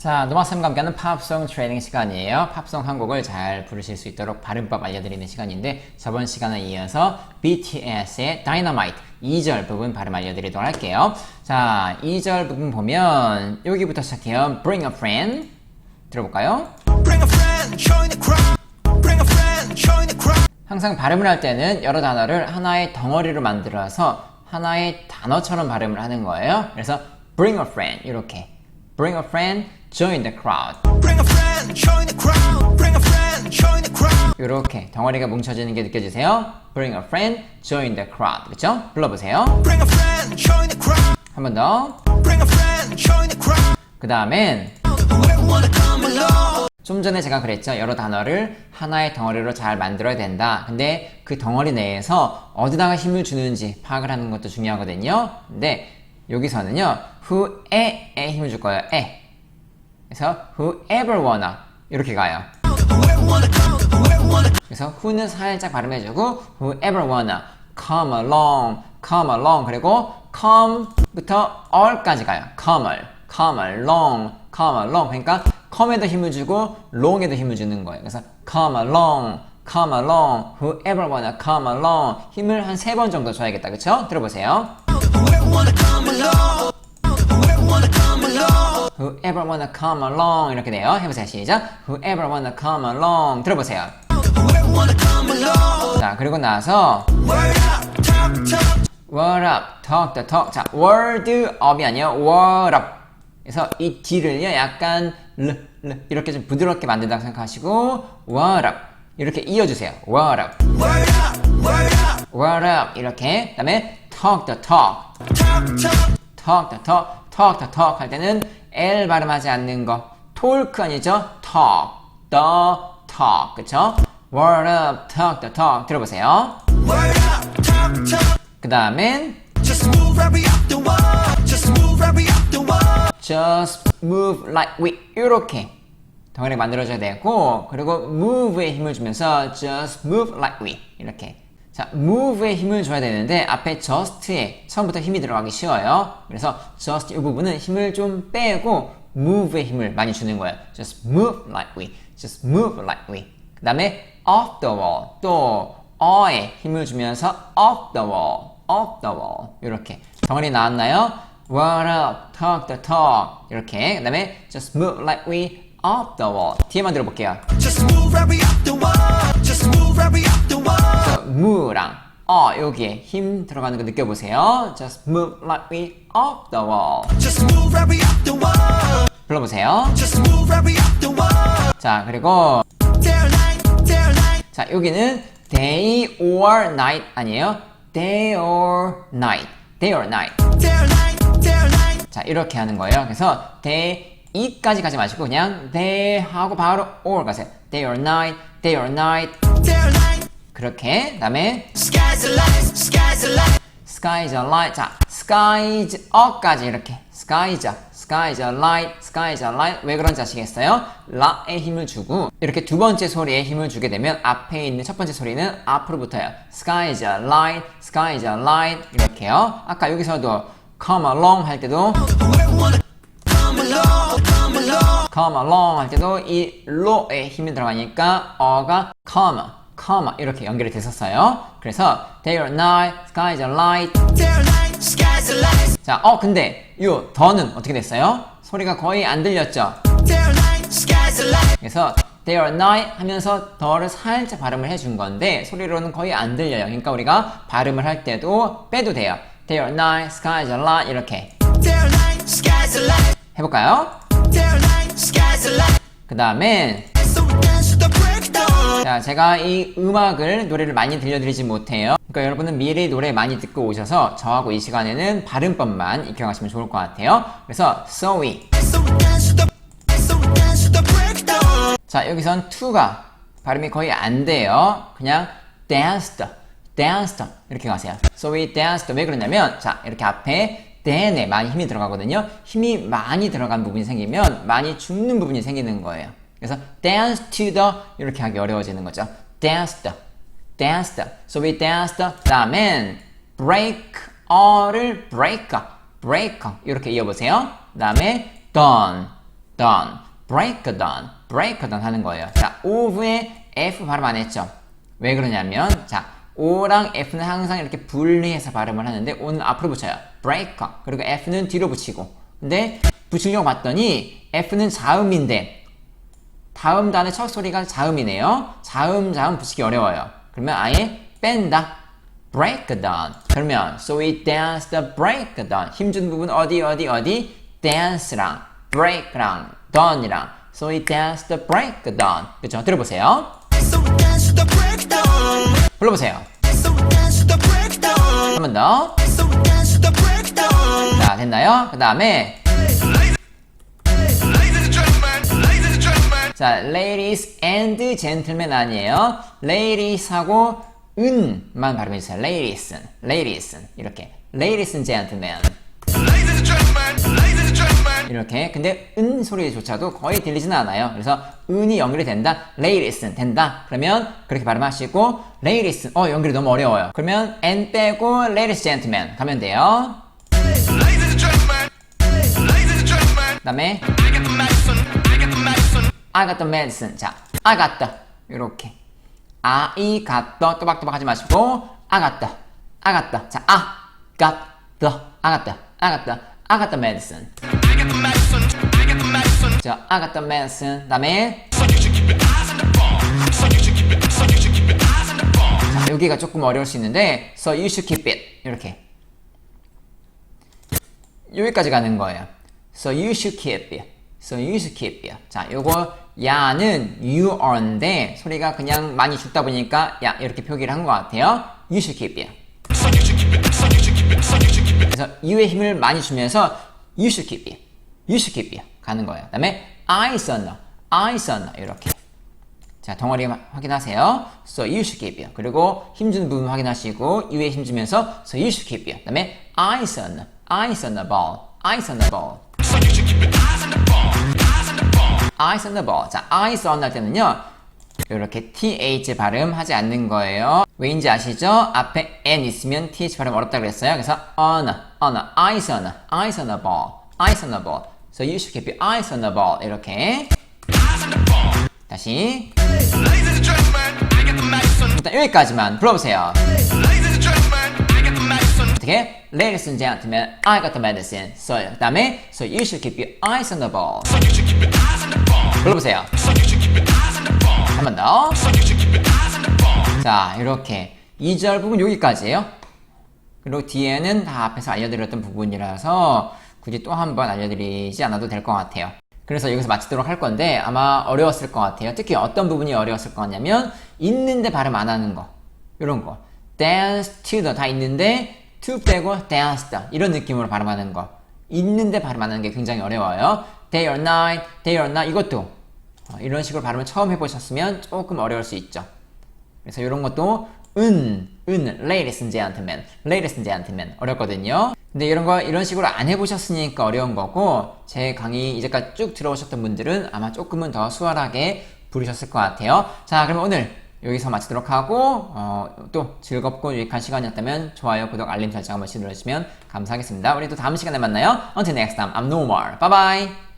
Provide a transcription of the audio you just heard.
자, 노마쌤과 함께하는 팝송 트레이닝 시간이에요. 팝송 한 곡을 잘 부르실 수 있도록 발음법 알려드리는 시간인데 저번 시간에 이어서 BTS의 Dynamite 2절 부분 발음 알려드리도록 할게요. 자, 2절 부분 보면 여기부터 시작해요. Bring a friend 들어볼까요? Bring a friend, join the crowd. Bring a friend, join the crowd. 항상 발음을 할 때는 여러 단어를 하나의 덩어리로 만들어서 하나의 단어처럼 발음을 하는 거예요. 그래서 bring a friend 이렇게 bring a friend, join the crowd Bring a friend, join the crowd. Bring a friend, join the crowd. 이렇게 덩어리가 뭉쳐지는 게 느껴지세요? bring a friend, join the crowd 그렇죠? 불러보세요. Bring a friend, join the crowd. 한번 더. Bring a friend, join the crowd. 그 다음엔. 좀 전에 제가 그랬죠. 여러 단어를 하나의 덩어리로 잘 만들어야 된다. 근데 그 덩어리 내에서 어디다가 힘을 주는지 파악을 하는 것도 중요하거든요. 근데 여기서는요. Who에 에 힘을 줄 거예요. 에. 그래서 whoever wanna 이렇게 가요. 그래서 who는 살짝 발음해주고 whoever wanna come along, come along 그리고 come부터 all까지 가요. come을, come along, come along 그러니까 come에도 힘을 주고 long에도 힘을 주는 거예요. 그래서 come along, come along, whoever wanna come along 힘을 한 세 번 정도 줘야겠다. 그쵸? 들어보세요. Whoever wanna come along 이렇게 돼요. 해보세요. 시작. Whoever wanna come along 들어보세요. 자 그리고 나서 Word up, talk, talk. What up, talk the talk. 자, word up이 아니에요. What up. 그래서 이 D를요, 약간 르, 르 이렇게 좀 부드럽게 만든다고 생각하시고 What up 이렇게 이어주세요. What up, Word up, word up. What up 이렇게. 그다음에 talk the talk, Talk, talk. talk the talk, talk the talk 할 때는 L 발음하지 않는 거. talk 아니죠? talk, the talk, 그쵸? What up, talk the talk 들어보세요. Word up, talk, talk. 그 다음엔 Just move right up the wall. Just move right up the wall. just move like we 이렇게 덩어리 만들어줘야 되고 그리고 move에 힘을 주면서 just move like we 이렇게 자 move에 힘을 줘야 되는데 앞에 just에 처음부터 힘이 들어가기 쉬워요 그래서 just 이 부분은 힘을 좀 빼고 move에 힘을 많이 주는 거예요 just move we just move we 그 다음에 off the wall 또 어에 힘을 주면서 off the wall off the wall 이렇게 덩어리 나왔나요? What up? Talk the talk. 이렇게. 그 다음에 just move we up the wall. 뒤에만 들어볼게요. Just move right up the wall. Just move right move랑 어 여기에 힘 들어가는 거 느껴보세요. Just move like we up the wall. Just move right up the wall. 불러보세요. Just move right up the wall. 자 그리고. 자 여기는 day or night 아니에요. day or night. day or night. Day or night, day or night. 자 이렇게 하는 거예요. 그래서 day 이까지 가지 마시고 그냥 day 하고 바로 or 가세요. day or night, day or night. 그렇게 그다음에 Sky's the light, sky's the light. sky is a light 자 sky is a까지 이렇게 sky is a sky is a light sky is a light 왜 그런지 아시겠어요? 라에 힘을 주고 이렇게 두 번째 소리에 힘을 주게 되면 앞에 있는 첫 번째 소리는 앞으로 붙어요 sky is a light sky is a light 이렇게요 아까 여기서도 come along 할 때도 come along 할 때도 이 로에 힘이 들어가니까 어가 come, come 이렇게 연결이 됐었어요. 그래서 day or night, sky is a light. Night, sky's the light. 자, 어 근데 이 더는 어떻게 됐어요? 소리가 거의 안 들렸죠. Light. 그래서 day or night 하면서 더를 살짝 발음을 해준 건데 소리로는 거의 안 들려요. 그러니까 우리가 발음을 할 때도 빼도 돼요. day or night, sky is a light 이렇게 night, sky's the light. 해볼까요? Light. 그 다음엔 자, 제가 이 음악을 노래를 많이 들려드리지 못해요. 그러니까 여러분은 미리 노래 많이 듣고 오셔서 저하고 이 시간에는 발음법만 익혀가시면 좋을 것 같아요. 그래서 so we. So we dance to the, so we dance to the breakdown. 자, 여기선 to가 발음이 거의 안 돼요. 그냥 danced, danced 이렇게 가세요. So we danced. 왜 그러냐면 자, 이렇게 앞에 then에 많이 힘이 들어가거든요. 힘이 많이 들어간 부분이 생기면 많이 죽는 부분이 생기는 거예요. 그래서 dance to the 이렇게 하기 어려워지는 거죠. danced, danced. So we danced. 다음엔 break 어를 break, break 이렇게 이어보세요. 다음에 done, done, break done, break done 하는 거예요. 자, of에 F 발음 안 했죠? 왜 그러냐면, 자, O랑 F는 항상 이렇게 분리해서 발음을 하는데, O는 앞으로 붙여요. break. 그리고 F는 뒤로 붙이고. 근데, 붙이려고 봤더니, F는 자음인데, 다음 단의 첫 소리가 자음이네요. 자음, 자음 붙이기 어려워요. 그러면 아예 뺀다. break down. 그러면, so we dance the break down. 힘준 부분 어디, 어디, 어디? dance랑, break랑, down이랑. so we dance the break down. 그쵸? 들어보세요. So we dance the breakdown. 불러보세요. So we dance the breakdown. 한번 더. So we dance the breakdown. 자, 됐나요? 그 다음에, 자, ladies and gentlemen 아니에요. ladies하고 은만 발음해주세요. ladies, ladies. 이렇게. ladies and gentlemen. And and. 이렇게. 근데 은 소리조차도 거의 들리지는 않아요. 그래서 은이 연결이 된다. ladies 된다. 그러면 그렇게 발음하시고 ladies. 어, 연결이 너무 어려워요. 그러면 n 빼고 ladies gentlemen 가면 돼요. And and gentlemen. 그다음에 I got the medicine. 자, I got the. 이렇게. I got the. 또박또박 하지 마시고 I got the. I got the. 자, I got the. I got the. I got the. I got the medicine. 자, I got the medicine. ball. 자, 여기가 조금 어려울 수 있는데 so you should keep it 이렇게 여기까지 가는 거예요. So you should keep it. So you should keep it. 자, 요거 야는 you are인데 소리가 그냥 많이 죽다 보니까 야 이렇게 표기를 한 것 같아요. You should keep it. 그래서 you의 힘을 많이 주면서 you should keep it. You should keep it. 가는 거예요. 그다음에 I no. I no. 이렇게. 자, 덩어리 마- 확인하세요. So you should keep it. 그리고 힘주는 부분 확인하시고 you에 힘 주면서 so you should keep it. 그다음에 I no. I the ball. I the ball. I saw the ball. 자, I saw 할 때는요. 이렇게 th 발음 하지 않는 거예요. 왜인지 아시죠? 앞에 n 있으면 th 발음 어렵다 그랬어요. 그래서 on, on, I saw, I saw the ball, I saw the ball. So you should keep your eyes on the ball. 이렇게 Eyes on. 다시. 일단 여기까지만 불러보세요. 어떻게? Ladies and gentlemen, I got the medicine. So 그 다음에 so you should keep your eyes on the ball. So you should keep your eyes on the ball. 불러보세요. 한 번 더. 자, 이렇게 2절 부분 여기까지예요. 그리고 뒤에는 다 앞에서 알려드렸던 부분이라서 굳이 또 한 번 알려드리지 않아도 될 것 같아요. 그래서 여기서 마치도록 할 건데 아마 어려웠을 것 같아요. 특히 어떤 부분이 어려웠을 것 같냐면 있는데 발음 안 하는 거. 이런 거. dance to the 다 있는데 to 빼고 dance the 이런 느낌으로 발음하는 거. 있는데 발음 안 하는 게 굉장히 어려워요. Day or night, day or night 이것도 어, 이런 식으로 발음을 처음 해보셨으면 조금 어려울 수 있죠. 그래서 이런 것도 은, 은, gentlemen, ladies and gentlemen 어렵거든요. 근데 이런 거 이런 식으로 안 해보셨으니까 어려운 거고 제 강의 이제까지 쭉 들어오셨던 분들은 아마 조금은 더 수월하게 부르셨을 것 같아요. 자, 그럼 오늘 여기서 마치도록 하고 어, 또 즐겁고 유익한 시간이었다면 좋아요, 구독, 알림 설정 한 번씩 눌러주시면 감사하겠습니다. 우리 또 다음 시간에 만나요. Until next time, I'm Nomar. Bye bye.